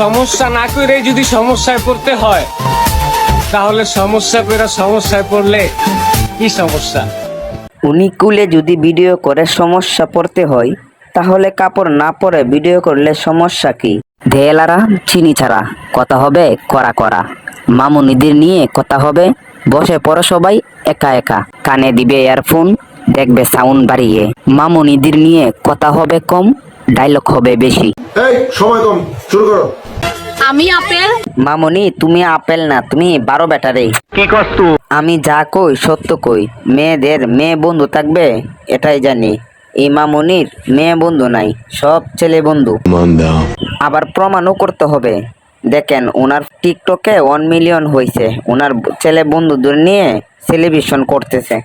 সমস্যা না করে যদি সমস্যায় পড়তে হয় তাহলে সমস্যা করে সমস্যায় পড়লে কি সমস্যা? উনি কুলে যদি ভিডিও করে সমস্যা পড়তে হয় তাহলে কাপড় না পরে ভিডিও করলে সমস্যা কি? ধেলারা চিনি ছাড়া কথা হবে করা করা মামুনিদের নিয়ে কথা হবে বসে পড়ো সবাই একা একা। কানে দিবে ইয়ারফোন দেখবে সাউন্ড বাড়িয়ে। মামুনিদের নিয়ে কথা হবে কম ডায়লগ হবে বেশি। এই সময় কম শুরু করো। আমি আপেল? মামুনি তুমি আপেল না তুমি বারো ব্যাটারে কি করছ আমি যা কই সত্য কই। মেয়েদের মেয়ে বন্ধু থাকবে এটাই জানি। এই মামনির মেয়ে বন্ধু নাই সব ছেলে বন্ধু। আবার প্রমাণও করতে হবে। দেখেন ওনার টিকটকে ওয়ান মিলিয়ন হয়েছে ওনার ছেলে বন্ধুদের নিয়ে সেলিব্রেশন করতেছে।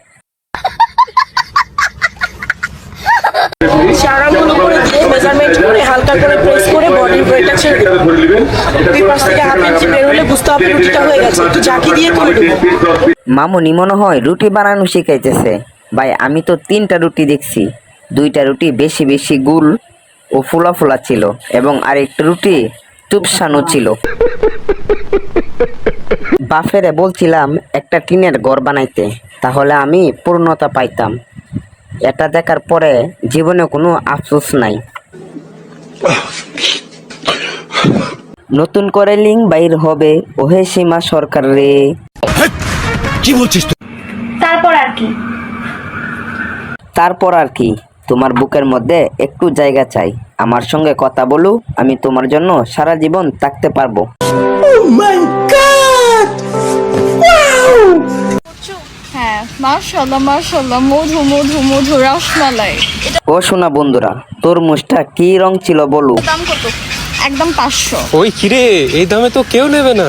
আঙুল উপরে মেজারমেন্ট করে হালকা করে প্রেস করে বডির ওয়েটটা ছেড়ে দেবো দুই পাশ থেকে হাফ ইঞ্চি বের বুঝতে হবে রুটিটা হয়ে গেছে। একটু ঝাঁকি দিয়ে তুলে দেবো মামুনি মনে হয় রুটি বানানো শিখাইতেছে। ভাই আমি তো তিনটা রুটি দেখছি। দুইটা রুটি বেশি বেশি গুল ও ফুলা ফুলা ছিল এবং আরেকটা রুটি চুপসানো ছিল। বাফেরে বলছিলাম একটা টিনের ঘর বানাইতে তাহলে আমি পূর্ণতা পাইতাম। এটা দেখার পরে জীবনে কোনো আফসোস নাই। নতুন করে লিঙ্ক বাইর হবে। ওহে সীমা সরকার রে। কি বলছিস তারপর আর কি? তারপর আর কি? তোমার বুকের মধ্যে একটু জায়গা চাই। আমার সঙ্গে কথা বলো আমি তোমার জন্য সারা জীবন থাকতে পারব। হ্যাঁ মধু মধু মধু রসমালাই। ও শোনা বন্ধুরা তোর তরমুজটা কি রং ছিল বলো? দাম কত? একদম পাঁচশো। ওই কিরে এই দামে তো কেউ নেবে না।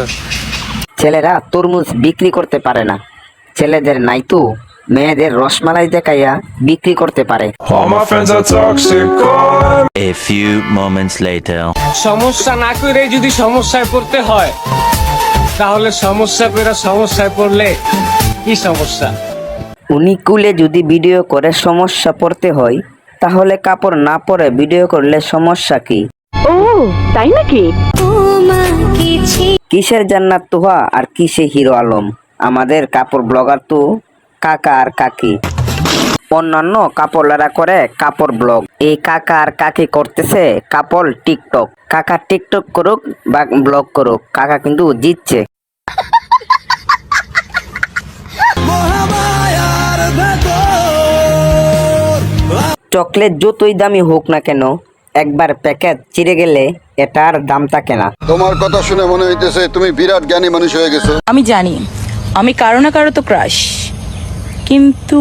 ছেলেরা তরমুজ বিক্রি করতে পারে না। ছেলেদের নাই তো মেয়েদের রসমালাই দেখাইয়া বিক্রি করতে পারে। All my friends are toxic. A few moments later. সমস্যা না করে যদি সমস্যায় পড়তে হয় তাহলে সমস্যা করে সমস্যায় পড়লে কি সমস্যা? উনি কুলে যদি ভিডিও করে সমস্যা পড়তে হয় তাহলে কাপড় না পরে ভিডিও করলে সমস্যা কি? কিসের জান্নাত তোহা আর কিসে হিরো আলম? আমাদের কাপড় ব্লগার তো কাকা আর কাকি। অন্যান্য কাপড়লারা করে কাপড় ব্লগ। এই কাকা আর কাকি করতেছে কাপড় টিকটক। কাকা টিকটক করুক বা ব্লগ করুক, কাকা কিন্তু জিতছে। চকলেট যতই দামি হোক না কেন একবার প্যাকেট চিড়ে গেলে এটার দাম থাকে না। তোমার কথা শুনে মনে হইতেছে তুমি বিরাট জ্ঞানী মানুষ হয়ে গেছো। আমি জানি আমি কারও না কারও তো ক্রাশ। কিন্তু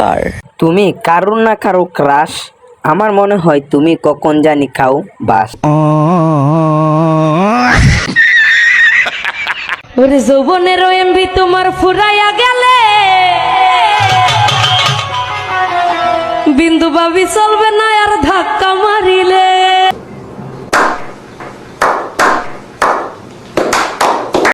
কার? তুমি কারও না কারও ক্রাশ আমার মনে হয় তুমি কখন জানি খাও বাস। ওরে যৌবনের এমবি তোমার ফুরাইয়া গেলে। বিন্দু বাবি চলবে না আর ধাক্কা মারিলে।